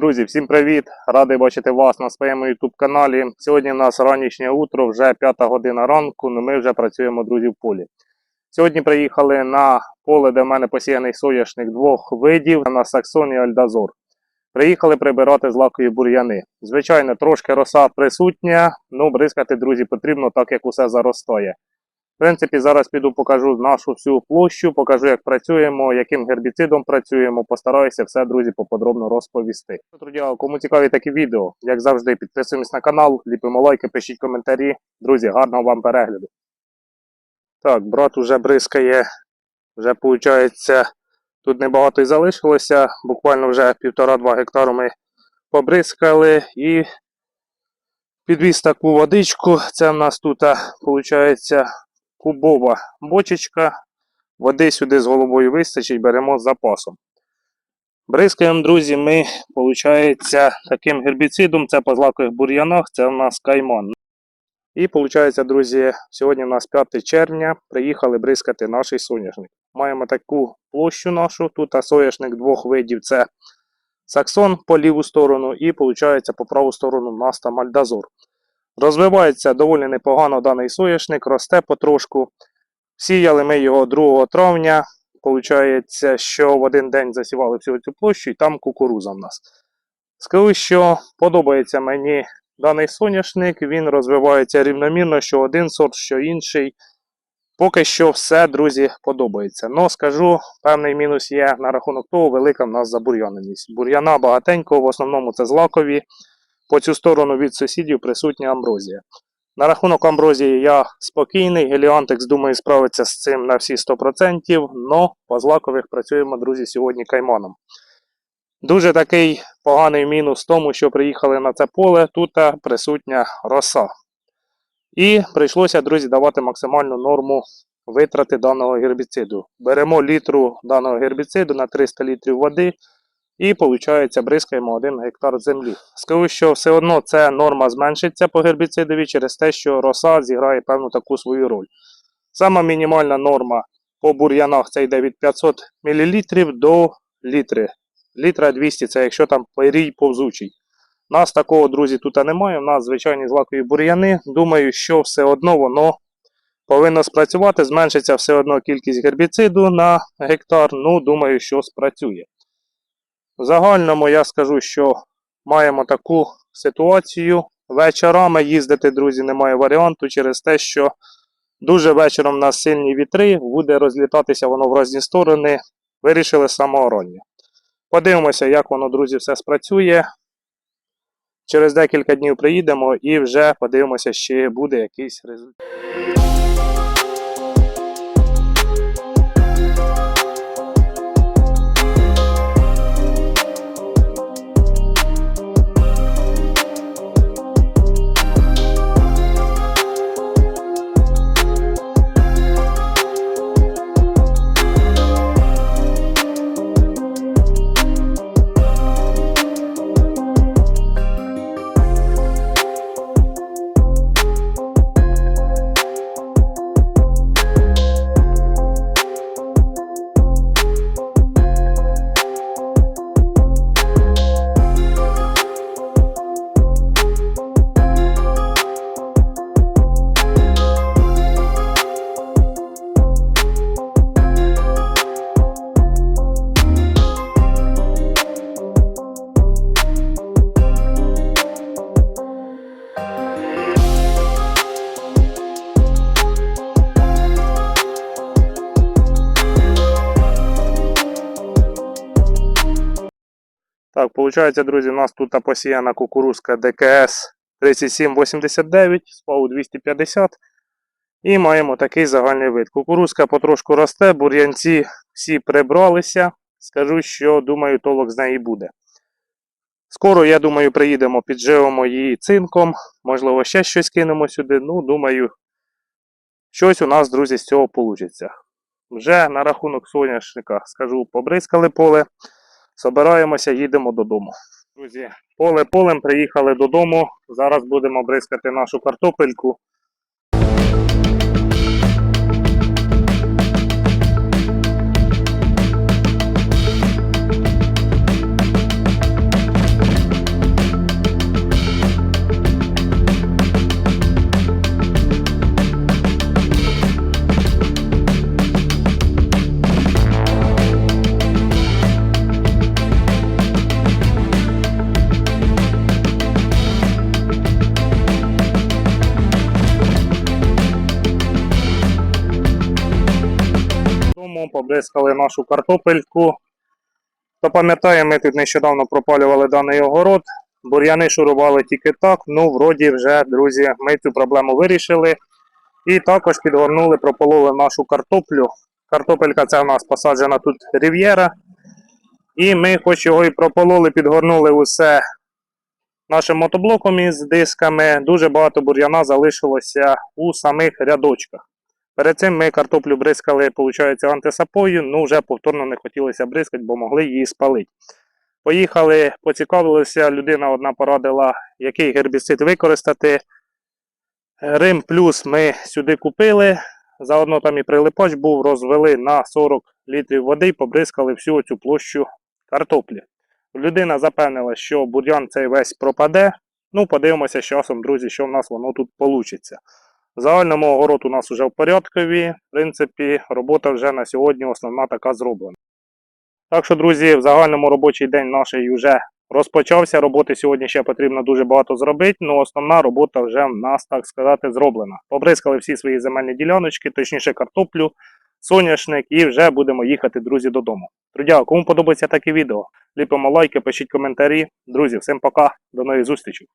Друзі, всім привіт! Радий бачити вас на своєму YouTube каналі. Сьогодні у нас ранішнє утро, вже 5 година ранку, але ми вже працюємо, друзі, в полі. Сьогодні приїхали на поле, де в мене посіяний соняшник двох видів на Саксон і Альдазор. Приїхали прибирати з злакові бур'яни. Звичайно, трошки роса присутня, але бризкати, друзі, потрібно так, як усе заростає. В принципі, зараз піду покажу нашу всю площу, покажу, як працюємо, яким гербіцидом працюємо. Постараюся все, друзі, поподробно розповісти. Друзі, кому цікаві такі відео, як завжди, підписуємось на канал, ліпимо лайки, пишіть коментарі. Друзі, гарного вам перегляду. Так, брат уже бризкає, вже виходить, тут небагато і залишилося. Буквально вже півтора-два гектару ми побризкали і підвіз таку водичку. Це в нас тут, виходить, кубова бочечка. Води сюди з головою вистачить, беремо з запасом. Бризкаємо, друзі, ми, виходить, таким гербіцидом, це по злакових бур'янах, це у нас кайман. І, виходить, друзі, сьогодні у нас 5 червня, приїхали бризкати наш соняшник. Маємо таку площу нашу, тут соняшник двох видів, це саксон по ліву сторону і, виходить, по праву сторону у нас там альдазор. Розвивається доволі непогано даний соняшник, росте потрошку. Сіяли ми його 2 травня. Получається, що в один день засівали всю цю площу і там кукуруза в нас. Скажу, що подобається мені даний соняшник, він розвивається рівномірно, що один сорт, що інший. Поки що все, друзі, подобається. Но скажу, певний мінус є на рахунок того, велика в нас забур'яненість. Бур'яна багатенько, в основному це злакові. По цю сторону від сусідів присутня амброзія. На рахунок амброзії я спокійний, Геліантекс, думаю, справиться з цим на всі 100%, но по злакових працюємо, друзі, сьогодні кайманом. Дуже такий поганий мінус в тому, що приїхали на це поле, тут присутня роса. І прийшлося, друзі, давати максимальну норму витрати даного гербіциду. Беремо літру даного гербіциду на 300 літрів води. І, виходить, бризкаємо 1 гектар землі. Скажу, що все одно ця норма зменшиться по гербіцидові через те, що роса зіграє певну таку свою роль. Сама мінімальна норма по бур'янах це йде від 500 мл до літри. Літра 200 це якщо там рій повзучий. Нас такого, друзі, тут немає. У нас звичайні злакові бур'яни. Думаю, що все одно воно повинно спрацювати. Зменшиться все одно кількість гербіциду на гектар. Ну, думаю, що спрацює. В загальному я скажу, що маємо таку ситуацію. Вечорами їздити, друзі, немає варіанту через те, що дуже вечором у нас сильні вітри, буде розлітатися воно в різні сторони. Вирішили самоороні. Подивимося, як воно, друзі, все спрацює. Через декілька днів приїдемо і вже подивимося, чи буде якийсь результат. Так, виходить, друзі, у нас тут посіяна кукурузка ДКС 3789, СПАУ 250. І маємо такий загальний вид. Кукурузка потрошку росте, бур'янці всі прибралися. Скажу, що думаю, толок з неї буде. Скоро, я думаю, приїдемо, підживемо її цинком. Можливо, ще щось кинемо сюди. Ну, думаю, щось у нас, друзі, з цього вийде. Вже на рахунок соняшника, скажу, побризкали поле. Собираємося, їдемо додому. Друзі, поле полем приїхали додому. Зараз будемо бризкати нашу картопельку. Побризкали нашу картопельку. Хто пам'ятає, ми тут нещодавно пропалювали даний огород. Бур'яни шурували тільки так. Ну, вроді вже, друзі, ми цю проблему вирішили. І також підгорнули, пропололи нашу картоплю. Картопелька ця у нас посаджена тут рів'єра. І ми хоч його і пропололи, підгорнули усе нашим мотоблоком із дисками. Дуже багато бур'яна залишилося у самих рядочках. Перед цим ми картоплю бризкали, виходить, антисапою, ну вже повторно не хотілося бризкати, бо могли її спалити. Поїхали, поцікавилися, людина одна порадила, який гербіцид використати. Рим плюс ми сюди купили. Заодно там і прилипач був, розвели на 40 літрів води і побризкали всю цю площу картоплі. Людина запевнила, що бур'ян цей весь пропаде. Ну, подивимося з часом, друзі, що в нас воно тут вийде. Загальному огород у нас вже в порядкові. В принципі, робота вже на сьогодні основна така зроблена. Так що, друзі, в загальному робочий день наш вже розпочався. Роботи сьогодні ще потрібно дуже багато зробити, але основна робота вже в нас, так сказати, зроблена. Побризкали всі свої земельні діляночки, точніше картоплю, соняшник, і вже будемо їхати, друзі, додому. Друзі, кому подобається таке відео, ліпимо лайки, пишіть коментарі. Друзі, всім пока, до нових зустрічей.